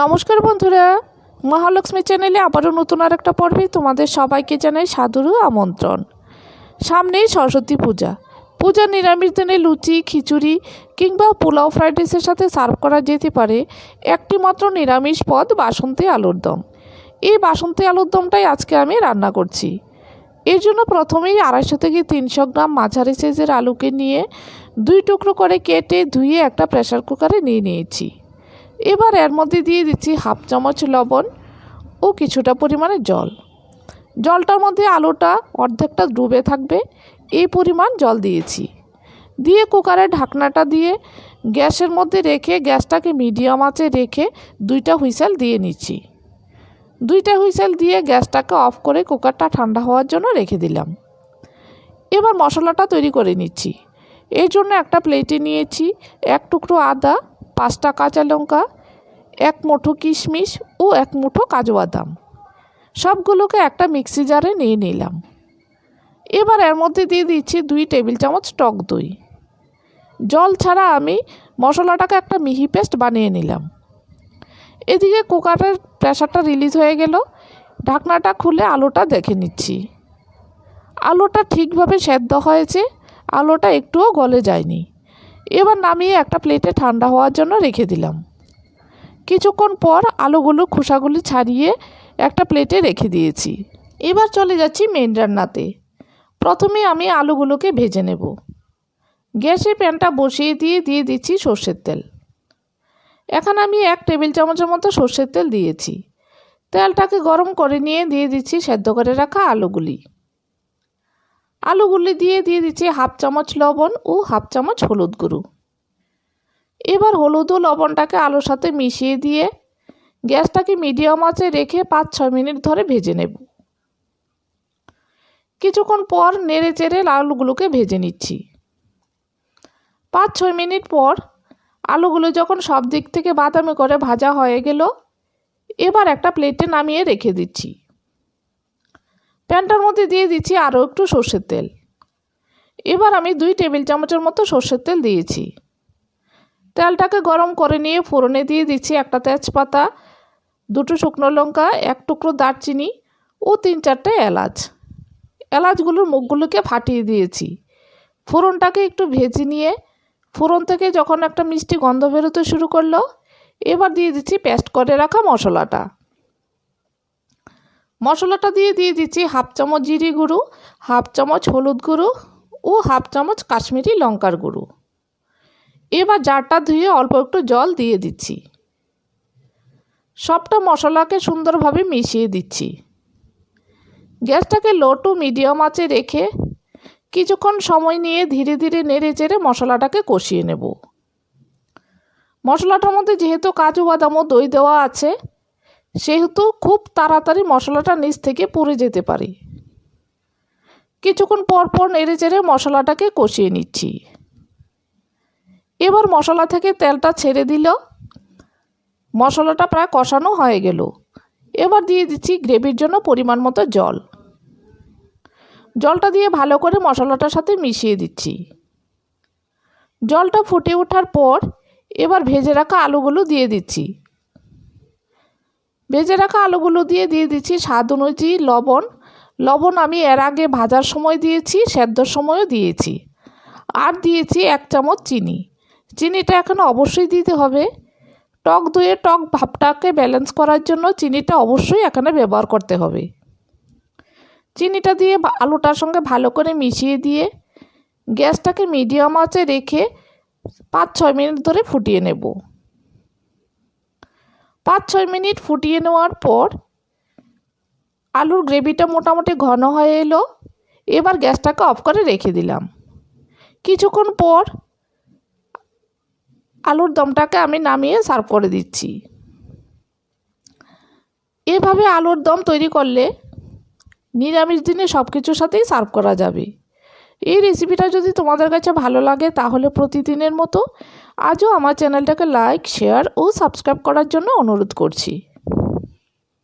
নমস্কার বন্ধুরা, মহালক্ষ্মী চ্যানেলে আবারও নতুন আর একটা পর্বে তোমাদের সবাইকে জানাই সাদুরু আমন্ত্রণ। সামনেই সরস্বতী পূজা। পূজা নিরামিষ দিনে লুচি, খিচুড়ি কিংবা পোলাও ফ্রাইড রাইসের সাথে সার্ভ করা যেতে পারে। একটি মাত্র নিরামিষ পদ বাসন্তী আলুর দম। এই বাসন্তী আলুর দমটাই আজকে আমি রান্না করছি। এর জন্য প্রথমেই আড়াইশো থেকে তিনশো গ্রাম মাঝারি সাইজের আলুকে নিয়ে দুই টুকরো করে কেটে ধুয়ে একটা প্রেশার কুকারে নিয়ে নিয়েছি। এবার এর মধ্যে দিয়ে দিচ্ছি হাফ চামচ লবণ ও কিছুটা পরিমাণে জল। জলটার মধ্যে আলুটা অর্ধেকটা ডুবে থাকবে, এই পরিমাণ জল দিয়েছি। দিয়ে কুকারের ঢাকনাটা দিয়ে গ্যাসের মধ্যে রেখে, গ্যাসটাকে মিডিয়াম আঁচে রেখে দুইটা হুইসেল দিয়ে নিচ্ছি। দুইটা হুইসেল দিয়ে গ্যাসটাকে অফ করে কুকারটা ঠান্ডা হওয়ার জন্য রেখে দিলাম। এবার মশলাটা তৈরি করে নিচ্ছি। এর জন্য একটা প্লেটে নিয়েছি এক টুকরো আদা পাঁচটা কাঁচা লঙ্কা, এক মুঠো কিশমিশ ও এক মুঠো কাজু বাদাম। সবগুলোকে একটা মিক্সি জারে নিয়ে নিলাম। এবার এর মধ্যে দিয়ে দিচ্ছি দুই টেবিল চামচ টক দই। জল ছাড়া আমি মশলাটাকে একটা মিহি পেস্ট বানিয়ে নিলাম। এদিকে কুকারের প্রেশারটা রিলিজ হয়ে গেল। ঢাকনাটা খুলে আলুটা দেখে নিচ্ছি। আলুটা ঠিকভাবে সেদ্ধ হয়েছে। আলুটা একটুও গলে যায়নি। এবার নামিয়ে একটা প্লেটে ঠান্ডা হওয়ার জন্য রেখে দিলাম। কিছুক্ষণ পর আলুগুলো খোসাগুলি ছাড়িয়ে একটা প্লেটে রেখে দিয়েছি। এবার চলে যাচ্ছি মেন রান্নাতে। প্রথমে আমি আলুগুলোকে ভেজে নেব। গ্যাসে প্যানটা বসিয়ে দিয়ে দিয়ে দিচ্ছি সর্ষের তেল। এখন আমি এক টেবিল চামচের মতো সর্ষের তেল দিয়েছি। তেলটাকে গরম করে নিয়ে দিয়ে দিচ্ছি সেদ্ধ করে রাখা আলুগুলি। আলুগুলি দিয়ে দিয়ে দিচ্ছি হাফ চামচ লবণ ও হাফ চামচ হলুদ গুঁড়ো। এবার হলুদ ও লবণটাকে আলুর সাথে মিশিয়ে দিয়ে গ্যাসটাকে মিডিয়াম আঁচে রেখে পাঁচ ছয় মিনিট ধরে ভেজে নেব। কিছুক্ষণ পর নেড়ে চেড়ে আলুগুলোকে ভেজে নিচ্ছি। পাঁচ ছয় মিনিট পর আলুগুলো যখন সব দিক থেকে বাদামি করে ভাজা হয়ে গেল, এবার একটা প্লেটে নামিয়ে রেখে দিচ্ছি। প্যানটার মধ্যে দিয়ে দিচ্ছি আরও একটু সর্ষের তেল। এবার আমি দুই টেবিল চামচের মতো সর্ষের তেল দিয়েছি। তেলটাকে গরম করে নিয়ে ফোড়নে দিয়ে দিচ্ছি একটা তেজপাতা, দুটো শুকনো লঙ্কা, এক টুকরো দারচিনি ও তিন চারটে এলাচ। এলাচগুলোর মুখগুলোকে ফাটিয়ে দিয়েছি। ফোড়নটাকে একটু ভেজে নিয়ে ফোড়ন থেকে যখন একটা মিষ্টি গন্ধ বেরোতে শুরু করল, এবার দিয়ে দিচ্ছি পেস্ট করে রাখা মশলাটা। মশলাটা দিয়ে দিয়ে দিচ্ছি হাফ চামচ জিরে গুঁড়ো, হাফ চামচ হলুদ গুঁড়ো ও হাফ চামচ কাশ্মীরি লঙ্কার গুঁড়ো। এবার জারটা ধুয়ে অল্প একটু জল দিয়ে দিচ্ছি। সবটা মশলাকে সুন্দরভাবে মিশিয়ে দিচ্ছি। গ্যাসটাকে লো টু মিডিয়াম আঁচে রেখে কিছুক্ষণ সময় নিয়ে ধীরে ধীরে নেড়ে চেড়ে মশলাটাকে কষিয়ে নেব। মশলাটার মধ্যে যেহেতু কাজু বাদাম ও দই দেওয়া আছে সেহেতু খুব তাড়াতাড়ি মশলাটা নিচ থেকে পুড়ে যেতে পারে। কিছুক্ষণ পর পর নেড়ে চেড়ে মশলাটাকে কষিয়ে নিচ্ছি। এবার মশলা থেকে তেলটা ছেড়ে দিল। মশলাটা প্রায় কষানো হয়ে গেল। এবার দিয়ে দিচ্ছি গ্রেভির জন্য পরিমাণ মতো জল। জলটা দিয়ে ভালো করে মশলাটার সাথে মিশিয়ে দিচ্ছি। জলটা ফুটে ওঠার পর এবার ভেজে রাখা আলুগুলো দিয়ে দিচ্ছি। ভেজে রাখা আলুগুলো দিয়ে দিয়ে দিচ্ছি স্বাদ অনুযায়ী লবণ। লবণ আমি এর আগে ভাজার সময় দিয়েছি, সেদ্ধর সময়ও দিয়েছি। আর দিয়েছি এক চামচ চিনি। চিনিটা এখন অবশ্যই দিতে হবে। টক দইয়ে টক ভাবটাকে ব্যালেন্স করার জন্য চিনিটা অবশ্যই এখানে ব্যবহার করতে হবে। চিনিটা দিয়ে আলুটার সঙ্গে ভালো করে মিশিয়ে দিয়ে গ্যাসটাকে মিডিয়াম আঁচে রেখে পাঁচ ছয় মিনিট ধরে ফুটিয়ে নেব। পাঁচ ছয় মিনিট ফুটিয়ে নেওয়ার পর আলুর গ্রেভিটা মোটামুটি ঘন হয়ে এলো। এবার গ্যাসটাকে অফ করে রেখে দিলাম। কিছুক্ষণ পর আলুর দমটাকে আমি নামিয়ে সার্ভ করে দিচ্ছি। এভাবে আলুর দম তৈরি করলে নিরামিষ দিনে সব কিছুর সাথেই সার্ভ করা যাবে। এই রেসিপিটা যদি তোমাদের কাছে ভালো লাগে তাহলে প্রতিদিনের মতো আজও আমার চ্যানেলটাকে লাইক শেয়ার ও সাবস্ক্রাইব করার জন্য অনুরোধ করছি।